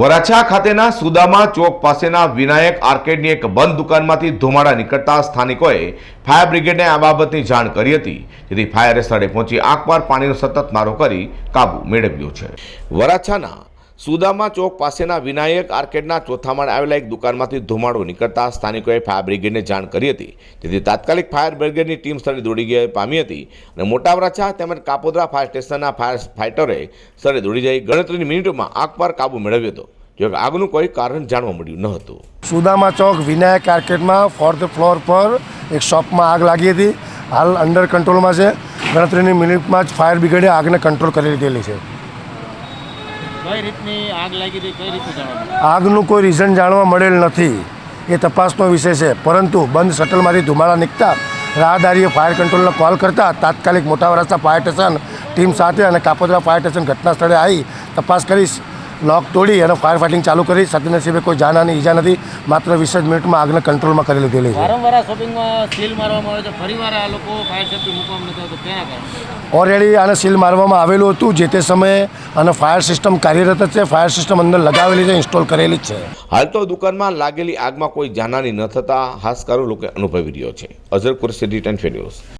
વરાછા ખાતેના સુદામા ચોક પાસેના વિનાયક આર્કેડની એક બંધ દુકાનમાંથી ધુમાડા નીકળતા સ્થાનિકોએ ફાયર બ્રિગેડને આ બાબતની જાણ કરી હતી. જેથી ફાયર સ્થળે પહોંચી આંખ પાણીનો સતત મારો કરી કાબુ મેળવ્યો છે. વરાછાના સુદામા ચોક પાસેના વિનાયક આર્કેડના ચોથા માળે આવેલા એક દુકાનમાંથી ધુમાડો નીકળતા સ્થાનિકોએ ફાયર બ્રિગેડને જાણ કરી હતી. જેથી તાત્કાલિક ફાયર બ્રિગેડની ટીમ સ્થળે દોડી ગઈ પામી હતી અને મોટા વરાછા તેમજ કાપોદરા ફાયર સ્ટેશનના ફાયર ફાઇટરે સ્થળે દોડી જઈ ગણતરીની મિનિટોમાં આગ પર કાબુ મેળવ્યો હતો. જોકે આગનું કોઈ કારણ જાણવા મળ્યું ન હતું. સુદામા ચોક વિનાયક આર્કેડમાં ફોર્થ ફ્લોર પર એક શોપમાં આગ લાગી હતી. હાલ અંડર કંટ્રોલમાં છે. ગણતરીની મિનિટમાં જ ફાયર બ્રિગેડે આગને કંટ્રોલ કરી લીધેલી છે. કઈ રીતની આગ લાગી હતી, કઈ આગનું કોઈ રીઝન જાણવા મળેલ નથી. એ તપાસનો વિષય છે. પરંતુ બંધ શટલમાંથી ધુમાડા નીકળતા રાહદારીએ ફાયર કંટ્રોલને કોલ કરતા તાત્કાલિક મોટા વરાછા ફાયર સ્ટેશન ટીમ સાથે અને કાપોદરા ફાયર સ્ટેશન ઘટના સ્થળે આવી તપાસ કરી લોક તોડી અને ફાયર ફાઇટિંગ ચાલુ કરી. સદનસીબે કોઈ જાનહાની ઈજા નથી. માત્ર વીસ જ મિનિટમાં આગને કંટ્રોલમાં કરી લીધેલી છે. વારંવાર આ શોપિંગમાં સીલ મારવામાં આવે છે. ફરીવાર આ લોકો ફાયર સેફ્ટી મૂકવામાં નથી આવતું. તેના કારણે ઓલરેડી આને સીલ મારવામાં આવેલું હતું. જે તે સમયે અને ફાયર સિસ્ટમ કાર્યરત જ છે. ફાયર સિસ્ટમ અંદર લગાવેલી છે ઇન્સ્ટોલ કરેલી જ છે. હાલ તો દુકાનમાં લાગેલી આગમાં કોઈ જાનહાની ન થતાં હાશકારો લોકો અનુભવી રહ્યો છે. Azhar Qureshi return news